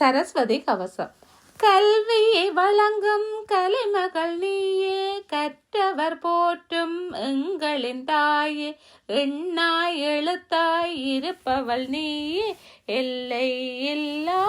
சரஸ்வதி கவசம். கல்வியை வழங்கும் கலைமகள் நீயே கற்றவர் போற்றும் எங்களின் தாயே எண்ணாய் எழுத்தாய் இருப்பவள் நீயே எல்லை இல்லா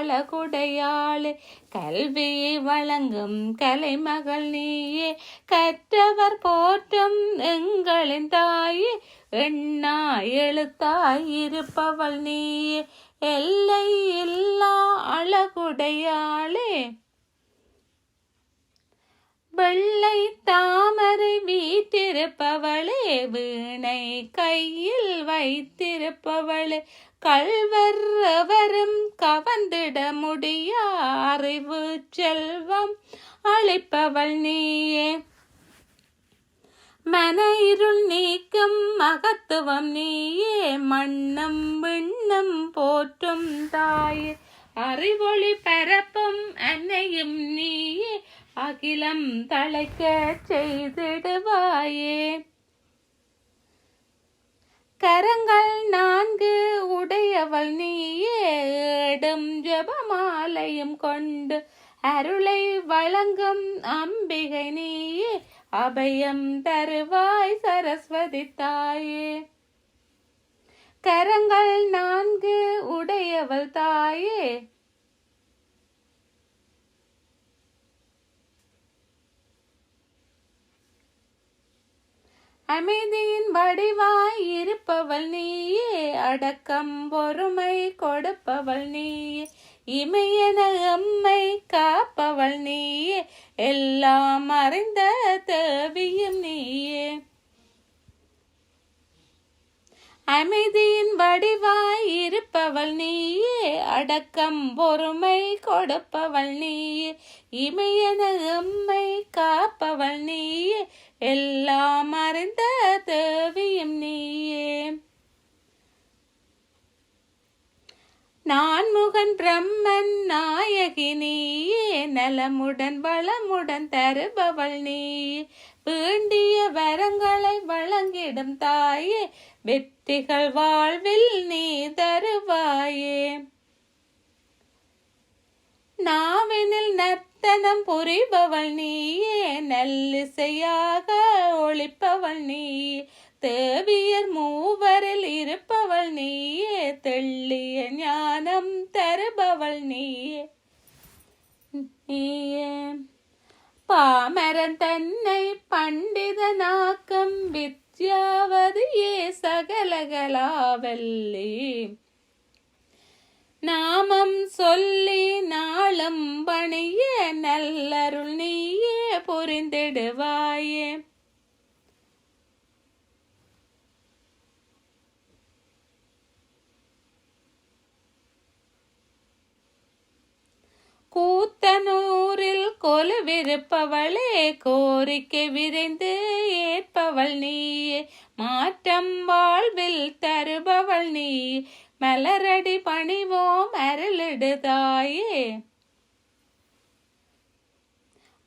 அழகுடையாளே. கல்வியை வழங்கும் கலைமகள் நீயே கற்றவர் போற்றும் எங்களின் தாயே எண்ணாய் எழுத்தாய் இருப்பவள் நீயே எல்லை இல்லா அழகுடையாளே. வெள்ளை தாமரை வீட்டிருப்பவளே வீணை கையில் வைத்திருப்பவளே. கள்வர் எவரும் கவர்ந்திட முடியா அறிவு செல்வம் அழைப்பவள் நீயே. மன இருள் நீக்கும் மகத்துவம் நீயே மண்ணும் விண்ணும் போற்றும் தாயே. அறிவொளி பரப்பும் அன்னையும் நீயே அகிலம் தழைக்க செய்திடுவாயே. கரங்கள் நான்கு உடையவள் நீயே ஏடும் ஜபமாலையும் கொண்டு அருளை வழங்கும் அம்பிகை நீயே அபயம் தருவாய் சரஸ்வதி தாயே. கரங்கள் நான்கு உடையவள் தாயே. அமைதியின் வடிவாய் இருப்பவள் நீயே அடக்கம் பொறுமை கொடுப்பவள் நீயே. இமையன அம்மை காப்பவள் நீயே எல்லாம் அறிந்த தேவியும் நீயே. அமைதியின் வடிவாய் இருப்பவள் நீயே அடக்கம் பொறுமை கொடுப்பவள் நீயே. இமையன அம்மை காப்பவள் நீயே எல்லாம் அறிந்த தேவியும் நீயே நான் முகன் பிரம்மன் நாயகி நீயே நலமுடன் வளமுடன் தருபவள் நீ. வேண்டிய வரங்களை வழங்கிடும் தாயே வெற்றிகள் வாழ்வில் நீ தருவாயே. நாவினில் நர்த்தனம் புரிபவள் நீயே நல்லிசையாக ஒழிப்பவள் நீ. தேவியர் மூவரில் இருப்பவள் நீயே தெள்ளிய ஞானம் தருபவள் நீயே. நீயே. பாமரன் தன்னை பண்டிதனாக்கம் வித்யாவதியே சகலகலாவல்லி. நாமம் சொல்லி நாளும் பணிய நல்லருள் நீயே புரிந்திடுவாயே. கூத்தனூரில் கொலுவிருப்பவளே கோரிக்கை விரைந்து ஏற்பவள் நீயே. மாற்றம் வாழ்வில் தருபவள் நீ மலரடி பணிவோம் அருளிடுதாயே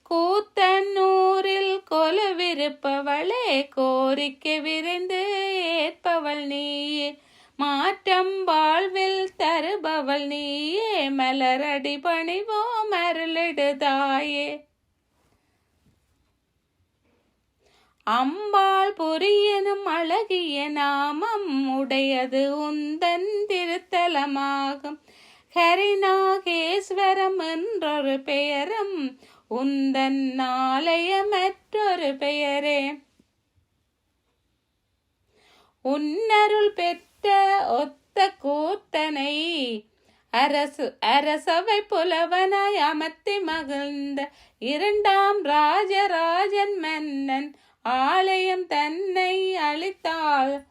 கூத்தனூரில் கொலுவிருப்பவளே கோரிக்கை விரைந்து ஏற்பவள் நீயே. மாற்றம் வாழ்வில் தருபவள் நீயே மலரடி பணிவோம் அருளிடுதாயே அம்பாள் பொரியனும் அழகிய நாமம் உடையது உந்தன் திருத்தலமாகும். ஹரிநாகேஸ்வரம் என்றொரு பெயரும் உந்தன் ஆலய மற்றொரு பெயரே. உன்னருள் பெற்ற ஒத்த கூத்தனை. அரசு அரசவை புலவனாய் அமர்த்தி மகிழ்ந்த இரண்டாம் ராஜராஜன் மன்னன் ஆலயம் தன்னை அளித்தாள்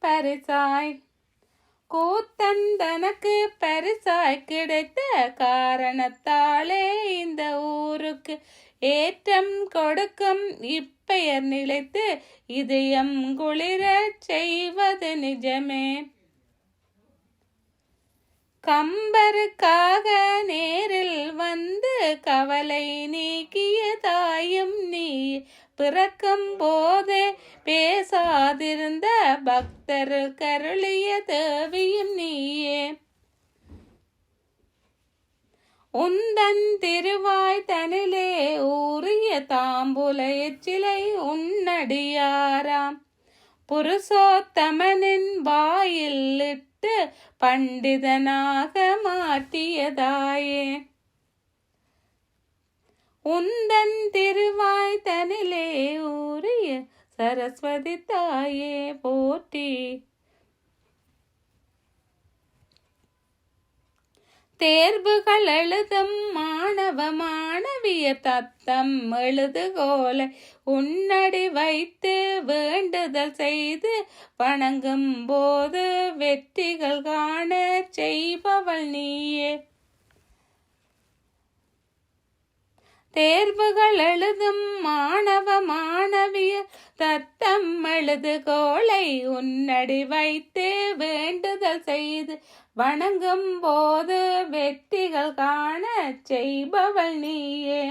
பரிசாய் கூத்தன் தனக்கு பரிசாய் கிடைத்த காரணத்தாலே இந்த ஊருக்கு ஏற்றம் கொடுக்கும் இப்பெயர் நிலைத்து இதயம் குளிரச் செய்வது நிஜமே. கம்பருக்காக நேரில் வந்து கவலை நீக்கிய தாயும் நீ பிறக்கும் போதே பேசாதிருந்த பக்தர் கருளிய தேவியும் நீயே. உந்தன் திருவாய் தனிலே தாம்புல எச்சிலை உன்னடியாராம். புருஷோத்தமனின் வாயில் இட்டு பண்டிதனாக மாற்றியதாயே. உந்தன் திருவாய்தனிலே ஊறிய சரஸ்வதி தாயே போற்றி. தேர்வுகள் எழுதும் மாணவ மாணவிய தத்தம் எழுதுகோலை. உன்னடி வைத்து வேண்டுதல் செய்து வணங்கும் போது வெற்றிகள் காண செய்பவள் நீயே. தேர்வுகள் எழுதும் மாணவ மாணவிய தத்தம் எழுதுகோளை உன்னடி வைத்து வேண்டுதல் செய்து வணங்கும் போது வெற்றிகள் காண செய்பவள் நீயே.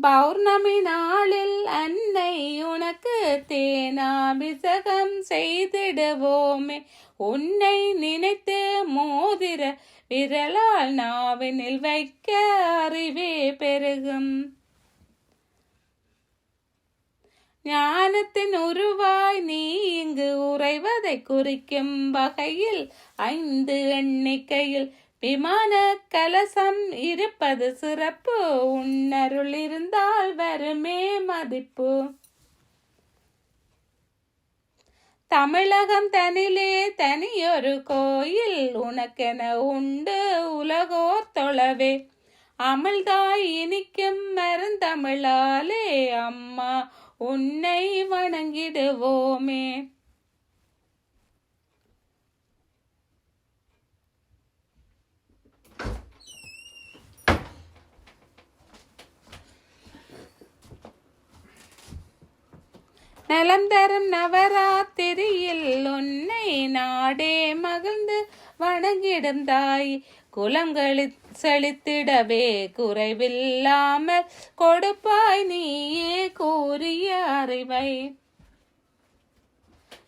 பௌர்ணமி நாளில் அன்னை உனக்கு தேனாபிசகம் செய்திடுவோமே. உன்னை நினைத்து மோதிர விரலால் நாவினில் வைக்க அறிவே பெருகும். ஞானத்தின் உருவாய் நீ இங்கு உறைவதை குறிக்கும் வகையில் ஐந்து எண்ணிக்கையில் விமான கலசம் இருப்பது சிறப்பு. உன்னருள் இருந்தால் வருமே மதிப்பு. தமிழகம் தனிலே தனியொரு கோயில் உனக்கென உண்டு உலகோர் தொழவே. அமல்தாய் இனிக்கும் மருந்தமிழாலே அம்மா உன்னை வணங்கிடுவோமே. நலம் தரும் நவராத்திரியில் உன்னை நாடே மகிழ்ந்து வணங்கிடும் தாய். குலங்களி செழித்திடவே குறைவில்லாமல் கொடுப்பாய் நீயே கூறிய அறிவை.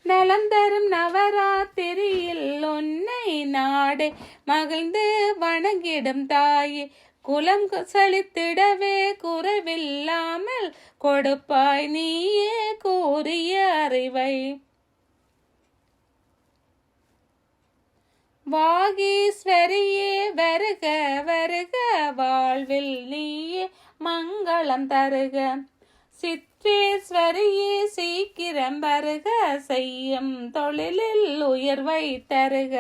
நலம் தரும் நவராத்திரியில் உன்னை நாடே மகிழ்ந்து வணங்கிடும் தாயே. குலம் செழித்திடவே குறைவில்லாமல் கொடுப்பாய் நீயே கூறிய அறிவை. வாகீஸ்வரியே வருக வருக வாழ்வில் நீயே மங்களம் தருக. சித்வேஸ்வரியே சீக்கிரம் வருக செய்யும் தொழிலில் உயர்வை தருக.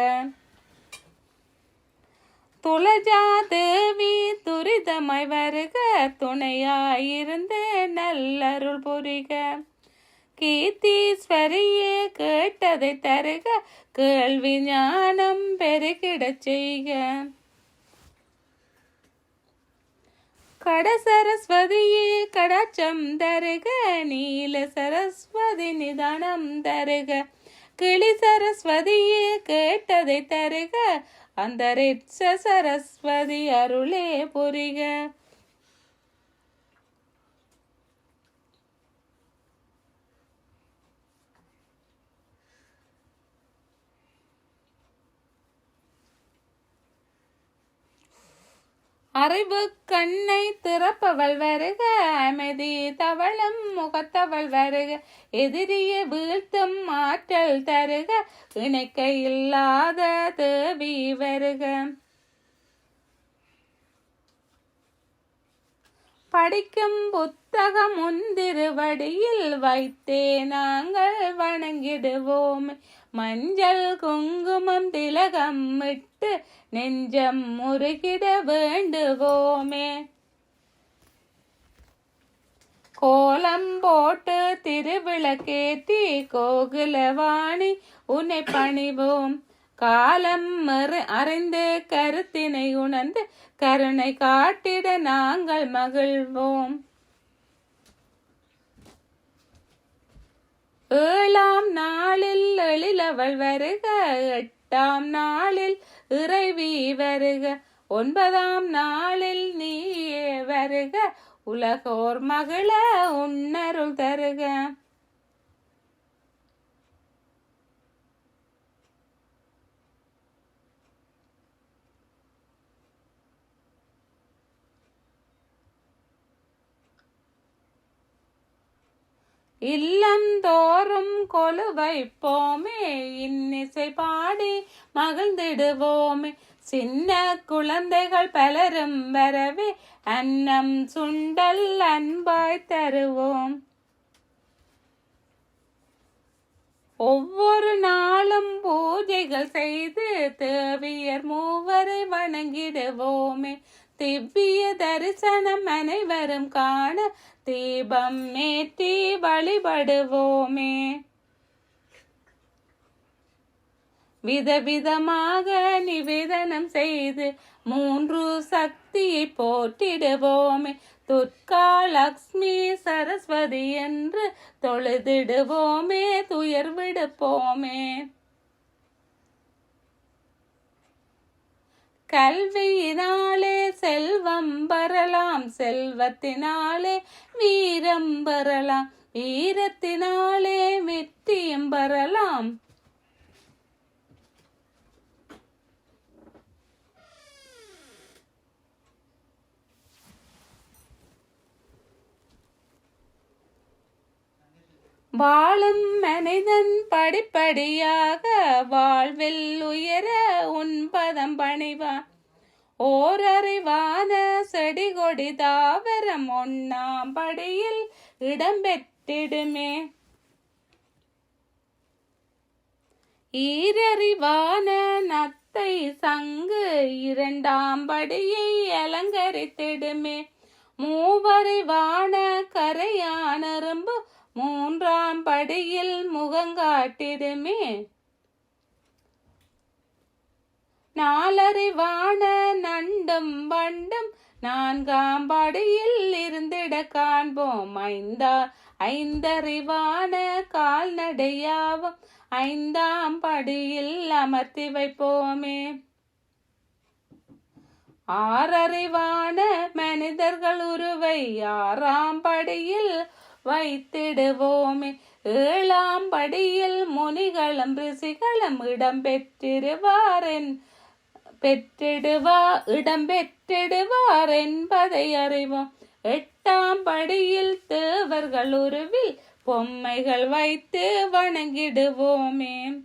துளஜா தேவி துரிதமாய் வருக துணையாயிருந்து நல்லருள் புரிக. கீர்த்தீஸ்வரியே கேட்டதை தருக கேள்வி ஞானம் பெருகிடச் செய்க. கட சரஸ்வதியே கடாச்சம் தருக நீல சரஸ்வதி நிதானம் தருக. கிளி சரஸ்வதியே கேட்டதை தருக அந்த ரிட்ச சரஸ்வதி அருளே புரிக அறிவு கண்ணை திறப்பவள் வருக அமைதி தவளும் முகத்தவள் வருக எதிரியை வீழ்த்தும் ஆற்றல் தருக இணைக்க இல்லாத தேவி வருக. படிக்கும் புத்தகம் முந்திருவடியில் வைத்தே நாங்கள் வணங்கிடுவோம். மஞ்சள் குங்குமம் திலகம் இட்டு நெஞ்சம் முருகிட வேண்டுவோமே. கோலம் போட்டு திருவிளக்கேத்தி கோகுலவாணி உன்னை பணிவோம். காலம் அறிந்து கருத்தினை உணர்ந்து கருணை காட்டிட நாங்கள் மகிழ்வோம். ஏழாம் நாளில் எழிலவள் வருக எட்டாம் நாளில் இறைவி வருக ஒன்பதாம் நாளில் நீயே வருக உலகோர் மகள உன்னருள் தருக. இல்லந்தோறும் கொலு வைப்போமே இன்னிசை பாடி மகிழ்ந்திடுவோமே. சின்ன குழந்தைகள் பலரும் வரவே அன்னம் சுண்டல் அன்பாய் தருவோம். ஒவ்வொரு நாளும் பூஜைகள் செய்து தேவியர் மூவரை வணங்கிடுவோமே. திவ்ய தரிசனம் அனைவரும் காண தீபம் ஏற்றி வழிபடுவோமே. விதவிதமாக நிவேதனம் செய்து மூன்று சக்தியை போட்டிடுவோமே துர்கா லக்ஷ்மி சரஸ்வதி என்று தொழுதிடுவோமே. துயர் விடுப்போமே. கல்வியினாலே செல்வம் வரலாம் செல்வத்தினாலே வீரம் வரலாம் வீரத்தினாலே வெற்றியும் வரலாம். வாழும் மனிதன் படிப்படியாக வாழ்வில் உயர உன்பதம் பணிவான் ஓரறிவான செடி கொடி தாவரம் ஒன்னாம் படியில் இடம்பெற்றிடுமே ஈரறிவான நத்தை சங்கு இரண்டாம் படியை அலங்கரித்திடுமே. மூவறிவான கரையான் மூன்றாம் படியில் முகங்காட்டிடுமே நாலறிவான நண்டும் வண்டும் நான்காம் படியில் இருந்திட காண்போம். ஐந்தா ஐந்தறிவான கால்நடையாவும் ஐந்தாம் படியில் அமர்த்தி வைப்போமே. ஆறறிவான மனிதர்கள் உருவை ஆறாம் படியில் வைத்திடுவோமே. ஏழாம் படியில் முனிகளும் ரிசிகளும் இடம் பெற்றிருவாரென் பெற்றிடுவா இடம் பெற்றிடுவார் என்பதை அறிவோம். எட்டாம் படியில் தேவர்கள் உருவில் பொம்மைகள் வைத்து வணங்கிடுவோமே.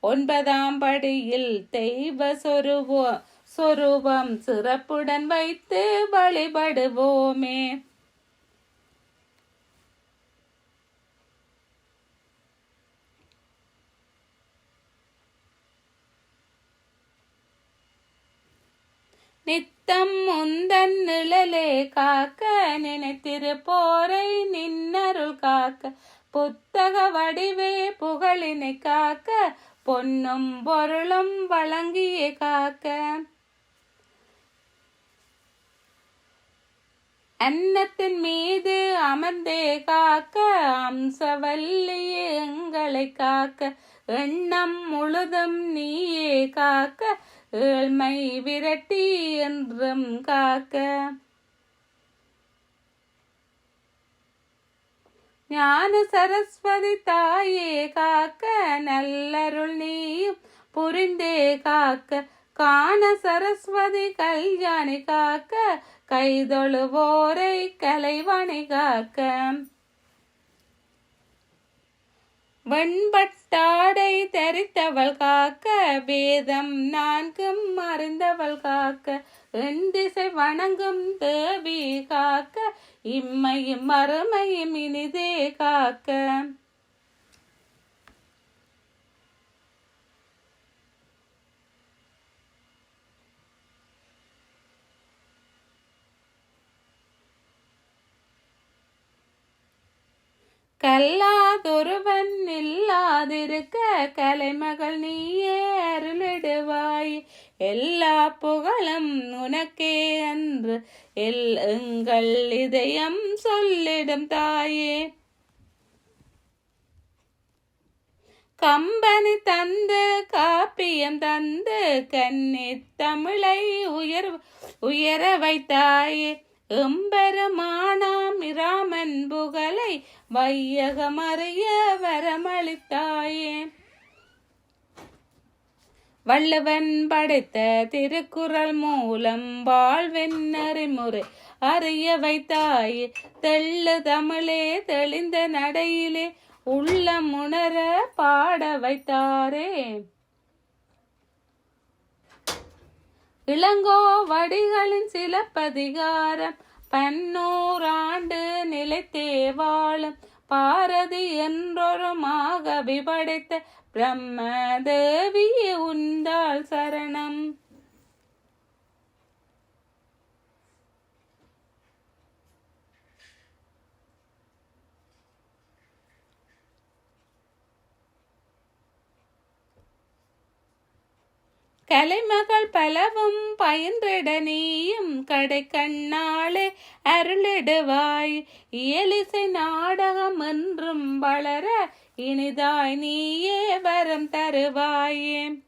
ஒன்பதாம் படியில் தெய்வ சொருவோ சொரூபம் சிறப்புடன் வைத்து வழிபடுவோமே. நித்தம் முந்தன் நிழலே காக்க நினைத்திரு போரை நின்னருள் காக்க. புத்தக வடிவே புகழினை காக்க பொன்னும் பொருளும் வழங்கிய காக்க. அன்னத்தின் மீது அமர்ந்தே காக்க அம்சவல்லியே எங்களை காக்க. எண்ணம் முழுதும் நீயே காக்க ஏழ்மை விரட்டி என்றும் காக்க. ஞான சரஸ்வதி தாயே காக்க நல்லருள் நீ புரிந்தே காக்க. காண சரஸ்வதி கல்யாணி காக்க கைதொழுவோரை கலைவாணி காக்க. வெண்பட்டாடை தரித்தவள் காக்க வேதம் நான்கும் மறந்தவள் காக்க என் திசை வணங்கும் தேவி காக்க இம்மையும் மறுமையும் இனிதே காக்க. கல்லாதொருவன் இல்லாதிருக்க கலைமகள் நீயே அருளிடுவாய். எல்லா புகழும் உனக்கே அன்று. எல் எங்கள் இதயம் சொல்லிடும் தாயே. கம்பனி தந்து காப்பியம் தந்து கன்னி தமிழை உயர் உயர வைத்தாயே. எம்பெருமானாம் இராமன் புகழ் வையகமறிய வரமளித்தாயே. வள்ளுவன் படைத்த திருக்குறள் மூலம் வாழ்வென் அறிமுறை அறிய வைத்தாயே. தெள்ளு தமிழே தெளிந்த நடையிலே உள்ளம் உணர பாட வைத்தாரே. இளங்கோ வடிகளின் சிலப்பதிகாரம் பன்னூறாண்டு நிலைத்தே வாழும் பாரதி என்றொரு மாகவி படைத்த பிரம்ம தேவியே உந்தாள் சரணம். கலைமகள் பலவும் பயின்றிட நீயும் கடை கண்ணாளே அருளிடுவாய். இயலிசை நாடகம் என்றும் வளர இனிதாய் நீயே வரம் தருவாயே.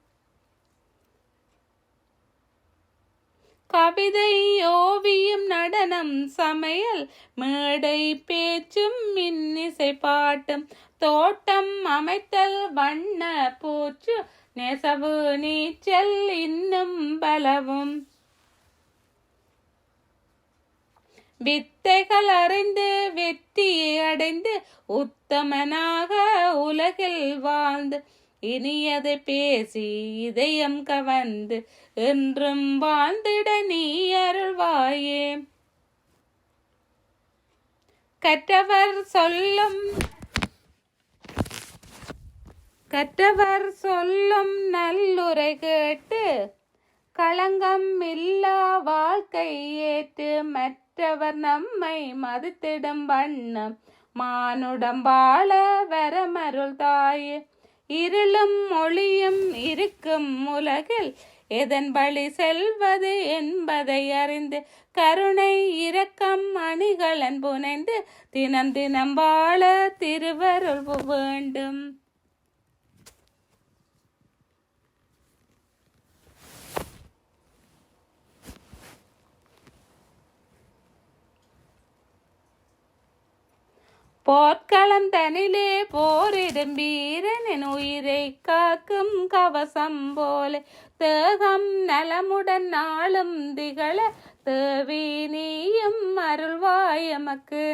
கவிதை ஓவியம் நடனம் சமையல் மேடை பேச்சும் மின்னிசை பாட்டும். தோட்டம் அமைத்தல் வண்ண பூச்சு நெசவு நீச்சல் இன்னும் பலவும். வித்தைகள் அறிந்து வெற்றியை அடைந்து உத்தமனாக உலகில் வாழ்ந்து இனியதை பேசி இதயம் கவர்ந்து என்றும் வாழ்ந்திட நீ அருள்வாயே. கற்றவர் சொல்லும் கற்றவர் சொல்லும் நல்லுரை கேட்டு களங்கம் இல்லா வாழ்க்கை ஏற்று மற்றவர் நம்மை மதித்திடும் வண்ணம். மானுடம் வாழ வரமருள் தாயே இருளும் ஒளியும் இருக்கும் உலகில் எதன் வழி செல்வது என்பதை அறிந்து கருணை இரக்கம் அணிகளன் புனைந்து தினம் தினம் வாழ திருவருள் வேண்டும். போர்க்களம் தனிலே போரிடும் வீரனின் உயிரை காக்கும் கவசம் போல தேகம் நலமுடன் நாளும் திகழ தேவி நீயும் அருள்வாய் எமக்கு.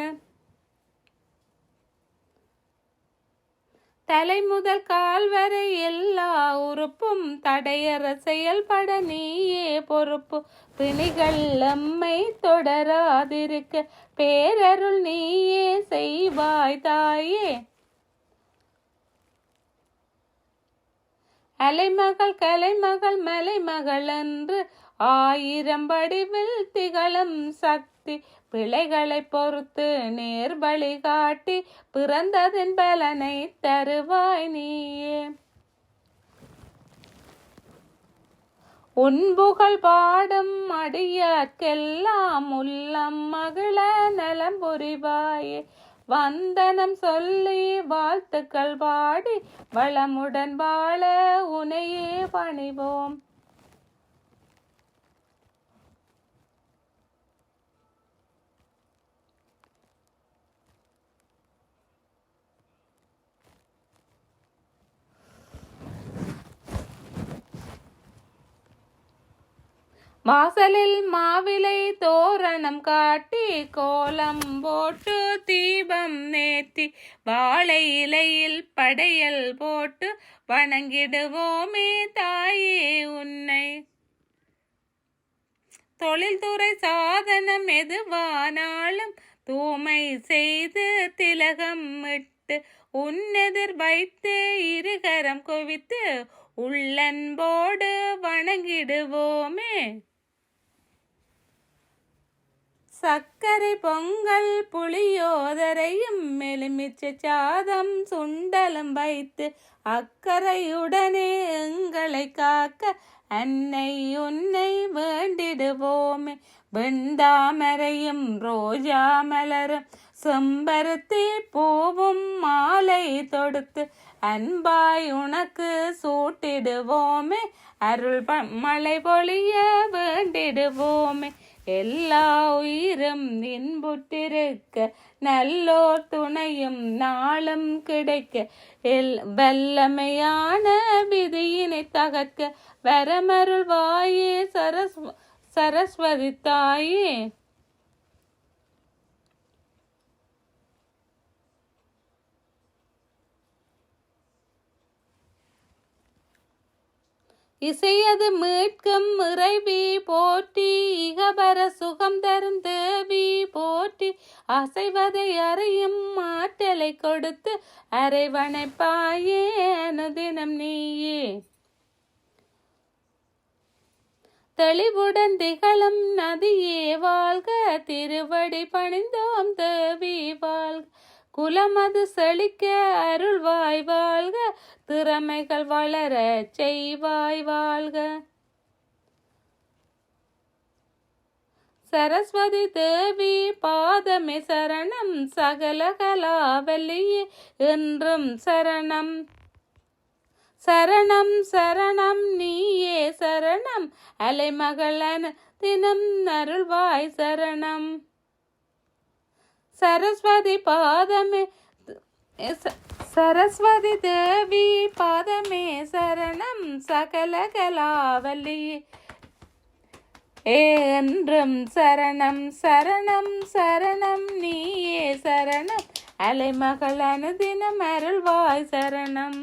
தலை முதல் கால் வரை எல்லா உறுப்பும் தடையற செயல்பட நீயே பொறுப்பு. பிணிகள் நம்மை தொடராதிருக்க பேரருள் நீயே செய்வாய் தாயே. அலைமகள் கலைமகள் மலைமகள் என்று ஆயிரம் வடிவில் திகழும் சக்தி உயர்த்தி பிழைகளை பொறுத்து நேர் வழி காட்டி பிறந்ததின் பலனை தருவாய் நீயே. உன்புகள் பாடும் அடியார்க்கெல்லாம் உள்ளம் மகிழ நலம் புரிவாயே. வந்தனம் சொல்லி வாழ்த்துக்கள் பாடி வளமுடன் வாழ உனையே பணிவோம். வாசலில் மாவிலை தோரணம் காட்டி கோலம் போட்டு தீபம் நேத்தி வாழை இலையில் படையல் போட்டு வணங்கிடுவோமே தாயே உன்னை. தொழில்துறை சாதனம் எதுவானாலும் தூமை செய்து திலகம் இட்டு உன்னெதிர் வைத்து இருகரம் குவித்து உள்ளன்போடு வணங்கிடுவோமே. சர்க்கரை பொங்கல் புளியோதரையும் எலுமிச்சை சாதம் சுண்டலும் வைத்து அக்கறையுடனே எங்களை காக்க அன்னை உன்னை வேண்டிடுவோமே. வெண்டாமரையும் ரோஜா மலரும் செம்பருத்தி பூவும் மாலை தொடுத்து அன்பாய் உனக்கு சூட்டிடுவோமே. அருள் மழை பொழிய வேண்டிடுவோமே. எல்லா உயிரும் இன்புற்றிருக்க நல்லோர் துணையும் நாளும் கிடைக்க எல் வல்லமையான விதியினை தகர்க்க வரமருள் வாயே சரஸ் சரஸ்வதி தாயே. இசையது மீட்கும் இறைவி போற்றி இகபர சுகம் தரும் தேவி போற்றி அசைவதை அறியும் மாற்றலை கொடுத்து அரைவணைப்பாயே அனுதினம் நீயே. தெளிவுடன் திகழும் நதியே வாழ்க திருவடி பணிந்தோம் தேவி வாழ்க. குலமது செழிக்க அருள்வாய் வாழ்க திறமைகள் வளர செய்வாய் வாழ்க. சரஸ்வதி தேவி பாதமே சரணம் சகலகலாவலியே என்றும் சரணம். சரணம் சரணம் நீயே சரணம் அலைமகளன் தினம் அருள்வாய் சரணம். சரஸ்வதி பாதமே சரஸ்வதி தேவி பாதமே சரணம் சகல கலாவலி என்றும் சரணம் சரணம் சரணம் நீயே சரணம். அலைமகள் அனுதினம் அருள்வாய் சரணம்.